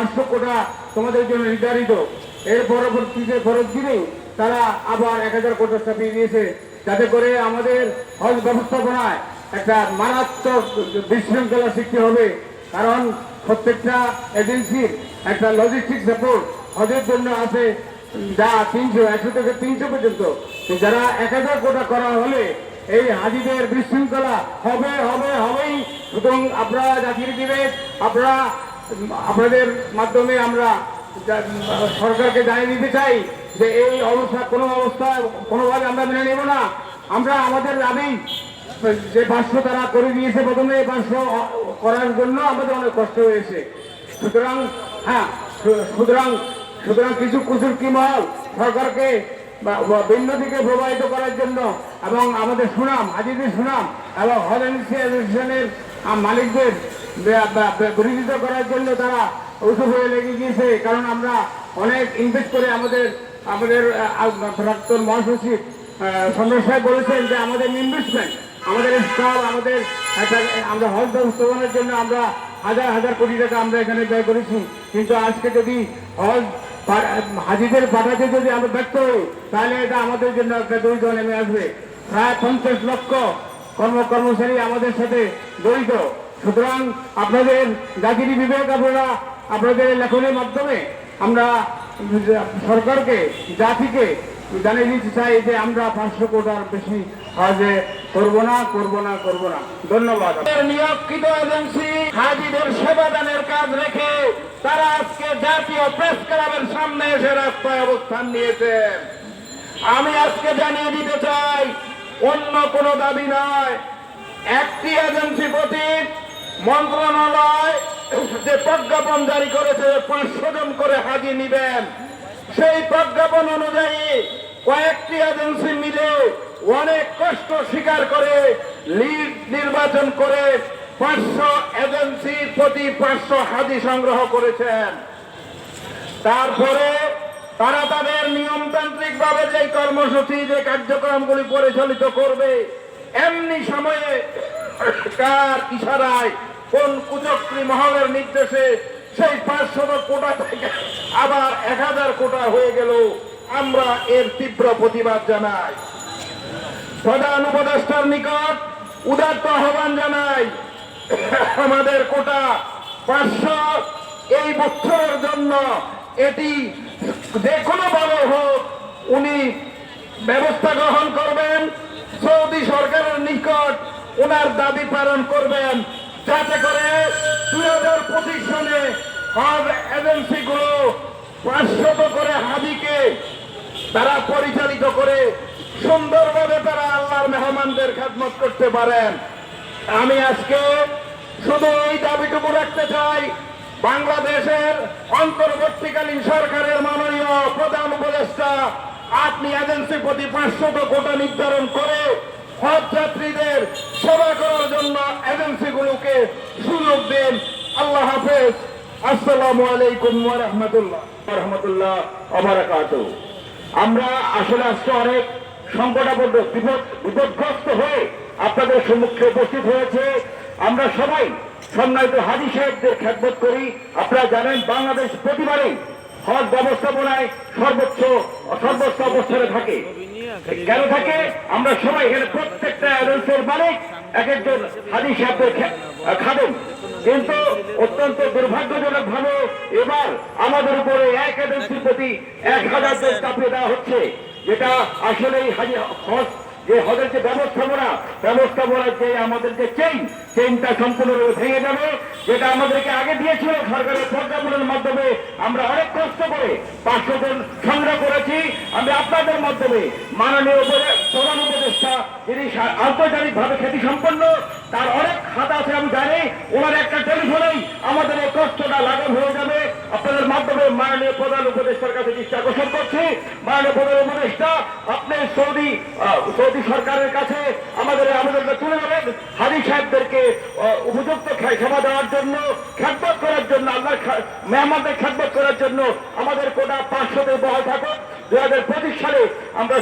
পাঁচশো কোটা তোমাদের জন্য নির্ধারিত। এর পরবর্তীতে ফরজ দিনেই তারা আবার এক হাজার কোটা চাপিয়ে দিয়েছে যাতে করে আমাদের হজ ব্যবস্থাপনায় একটা মারাত্মক বিশৃঙ্খলা সৃষ্টি হবে। কারণ প্রত্যেকটা এজেন্সির একটা লজিস্টিক সাপোর্ট হজের জন্য আছে। যা তিনশো, একশো থেকে তিনশো পর্যন্ত। যারা এক হাজার কোটা করা হলে এই হাজিদের বিশৃঙ্খলা হবে হবে, হবেই। সুতরাং আপনারা জাতির বিবেক, আপনারা আপনাদের মাধ্যমে আমরা সরকারকে জানিয়ে দিতে চাই যে এই অবস্থা, কোনো অবস্থা কোনোভাবে আমরা মেনে নেব না। আমরা আমাদের দাবি, যে পাঁচশো তারা করে দিয়েছে প্রথমে, এই পাঁচশো করার জন্য আমাদের অনেক কষ্ট হয়েছে। সুতরাং হ্যাঁ সুতরাং সুতরাং কিছু কুচুর কি মহল সরকারকে ভিন্ন দিকে প্রবাহিত করার জন্য এবং আমাদের সুনাম, হাজিদের সুনাম এবং হল অ্যাসোসিয়েশনের মালিকদের বিরোধিতা করার জন্য তারা উঠে হয়ে লেগে গিয়েছে। কারণ আমরা অনেক ইনভেস্ট করে আমাদের আমাদের প্রাক্তন মহাসচিব সন্দেশ সাহেব বলেছেন যে আমাদের ইনভেস্টমেন্ট আমাদের স্টাফ আমাদের একটা, আমরা হল ব্যবস্থাপনার জন্য আমরা হাজার হাজার কোটি টাকা আমরা এখানে ব্যয় করেছি। কিন্তু আজকে যদি হল হাজিদের পাঠাতে যদি আমরা ব্যর্থ হই, তাহলে এটা আমাদের জন্য একটা দুর্যোগ নেমে আসবে। প্রায় পঞ্চাশ লক্ষ কর্ম কর্মচারী আমাদের সাথে জড়িত। সুতরাং আপনাদের জাতির বিবেক আপনারা আপনাদের লেখনের মাধ্যমে আমরা সরকারকে, জাতিকে জানিয়ে দিতে চাই যে আমরা পাঁচশো কোটার বেশি কাজে করব না করব না করব না। ধন্যবাদ। নিয়োগকৃত এজেন্সি হাজিদের সেবাদানের কাজ রেখে তারা আজকে জাতীয় প্রেস ক্লাবের সামনে এসে রাস্তায় অবস্থান নিয়েছেন আমি আজকে জানিয়ে দিতে চাই, অন্য কোনো দাবি নয়। একটি এজেন্সি প্রতি মন্ত্রণালয় যে প্রজ্ঞাপন জারি করেছে পাঁচশো জন করে হাজি নিবেন, সেই প্রজ্ঞাপন অনুযায়ী কয়েকটি এজেন্সি মিলে অনেক কষ্ট স্বীকার করে লিড নির্বাচন করে পাঁচশো এজেন্সির প্রতি পাঁচশো হাজি সংগ্রহ করেছেন। তারপরে তারা তাদের নিয়মতান্ত্রিক ভাবে যে কর্মসূচি, যে কার্যক্রমগুলি পরিচালিত করবে এমনি সময়ে কার ইশারায় কোন কুচক্রী মহলের নির্দেশে সেই পাঁচশত কোটা থেকে আবার এক হাজার কোটা হয়ে গেল। আমরা এর তীব্র প্রতিবাদ জানাই। প্রধান উপদেষ্টার নিকট উদাত্ত আহ্বান জানাই, আমাদের কোটা পাঁচশো এই বছরের জন্য এটি যে কোনো ভাবে হোক, উনি ব্যবস্থা গ্রহণ করবেন। সৌদি সরকারের নিকট ওনার দাবি পালন করবেন, যাতে করে দুই হাজার পঁচিশ সনে হজ এজেন্সিগুলো পাঁচশত করে হাজিকে তারা পরিচালিত করে সুন্দরভাবে তারা আল্লাহর মেহমানদের খেদমত করতে পারেন। আমি আজকে শুধু এই দাবিটুকু রাখতে চাই, বাংলাদেশের অন্তর্বর্তীকালীন সরকারের মাননীয় প্রধান উপদেষ্টা আপনি এজেন্সি প্রতি পাঁচশত কোটা নির্ধারণ করে হজ যাত্রীদের সেবা করার জন্য এজেন্সিগুলোকে সুযোগ দেন। আল্লাহ হাফেজ। আসসালামু আলাইকুম রাহমাতুল্লাহ। রাহমাতুল্লাহ আমরা আসলে আজকে অনেক সংকটাবদ্ধ বিপদ বিপদগ্রস্ত হয়ে আপনাদের সম্মুখে উপস্থিত হয়েছে। আমরা সবাই সম্মানিত হাজি সাহেবদের খ্যাতবোধ করি। আপনারা জানেন বাংলাদেশ প্রতিবারেই হজ ব্যবস্থাপনায় সর্বোচ্চ সর্বোচ্চ অবস্থানে থাকে। কেন থাকে? আমরা সবাই এখানে প্রত্যেকটা এজেন্সির মালিক, এক একজন হাজি সাহেবদের খে- খাবেন কিন্তু অত্যন্ত দুর্ভাগ্যজনক ভাবে এবার আমাদের উপরে এক এজেন্সির প্রতি এক হাজার চাপিয়ে দেওয়া হচ্ছে, যেটা আসলেই হাজি হজ যে হজের যে ব্যবস্থাপনা ব্যবস্থাপনার যে আমাদের যে চেইন চেনটা সম্পূর্ণরূপে ভেঙে যাবে, যেটা আমাদেরকে আগে দিয়েছিল সরকারের প্রজ্ঞাপনের মাধ্যমে। আমরা অনেক কষ্ট করে পাঁচশো জন সংগ্রহ করেছি। আমি আপনাদের মাধ্যমে মাননীয় প্রধান উপদেষ্টা যিনি আন্তর্জাতিকভাবে খ্যাতি সম্পন্ন তার অনেক খাতা আছে, আমি জানি। ওনার একটা টেলিফোনেই আমাদের এই কষ্টটা লাঘব হয়ে যাবে। আপনাদের মাধ্যমে মাননীয় প্রধান উপদেষ্টার কাছে দৃষ্টি আকর্ষণ করছি। মাননীয় প্রধান উপদেষ্টা, আপনি সৌদি সৌদি সরকারের কাছে আমাদের আমাদেরকে তুলে ধরেন হাজি সাহেবদেরকে উপযুক্ত সেবা দেওয়ার জন্য খ্যাতবোধ করার জন্য আল্লাহ মেহমানদের খ্যাতবোধ করার জন্য আমাদের কোটা পাঁচশোতে বহাল থাকুক দুই হাজার পঁচিশ সালে আমরা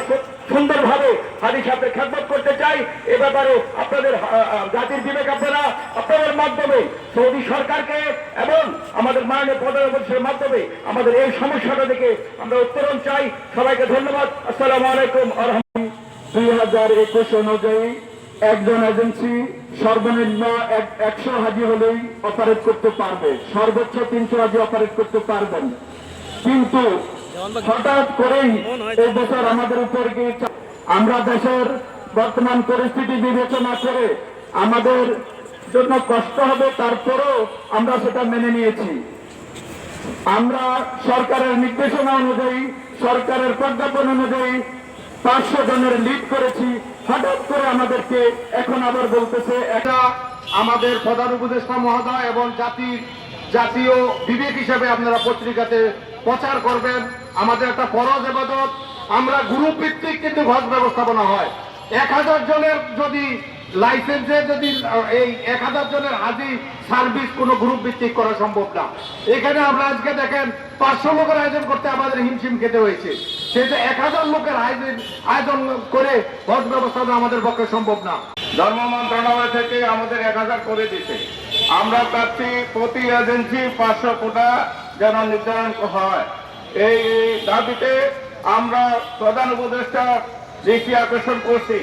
সুন্দরভাবে হাজি সাহেবকে খেদমত করতে চাই। এ ব্যাপারে আপনাদের জাতির বিবেক আপনারা, আপনাদের মাধ্যমে, সৌদি সরকারকে এবং আমাদের মাননীয় প্রধানমন্ত্রীর মাধ্যমে আমাদের এই সমস্যাটা থেকে আমরা উত্তরণ চাই। সবাইকে ধন্যবাদ। আসসালামু আলাইকুম আরহাম। দুই হাজার একুশ অনুযায়ী একজন এজেন্সি সর্বনিম্ন একশো হাজি হলেই অপারেট করতে পারবে। সর্বোচ্চ তিনশো হাজি অপারেট করতে পারবেন। কিন্তু হঠাৎ করেই এই বছর আমাদের উপর আমরা দেশের বর্তমান পরিস্থিতি বিবেচনা করে আমাদের জন্য কষ্ট হবে তারপরও আমরা সেটা মেনে নিয়েছি। আমরা সরকারের নির্দেশনা অনুযায়ী, সরকারের প্রজ্ঞাপন অনুযায়ী পাঁচশো জনের লিড করেছি। হঠাৎ করে আমাদেরকে এখন আবার বলতেছে, এটা আমাদের প্রধান উপদেষ্টা মহোদয় এবং জাতির জাতীয় বিবেক হিসেবে আপনারা পত্রিকাতে প্রচার করবেন। আমাদের একটা ফরজ এবাদত আমরা গ্রুপ ভিত্তিক কিন্তু হজ ব্যবস্থাপনা হয়। এক হাজার জনের যদি লাইসেন্সে যদি, এই এক হাজার জনের হাজি সার্ভিস কোনো গ্রুপ ভিত্তিক করা সম্ভব না। এখানে আমরা আজকে দেখেন, পাঁচশো লোকের আয়োজন করতে আমাদের হিমশিম খেতে হয়েছে। সেটা এক হাজার লোকের আয়োজন আয়োজন করে হজ ব্যবস্থাপনা আমাদের পক্ষে সম্ভব না। ধর্ম মন্ত্রণালয় থেকে আমাদের এক হাজার করে দিতে আমরা চাচ্ছি প্রতি এজেন্সি পাঁচশো কোটা যেন নির্ধারণ হয়। এই দাবিতে আমরা প্রধান উপদেষ্টা দৃষ্টি আকর্ষণ করছি।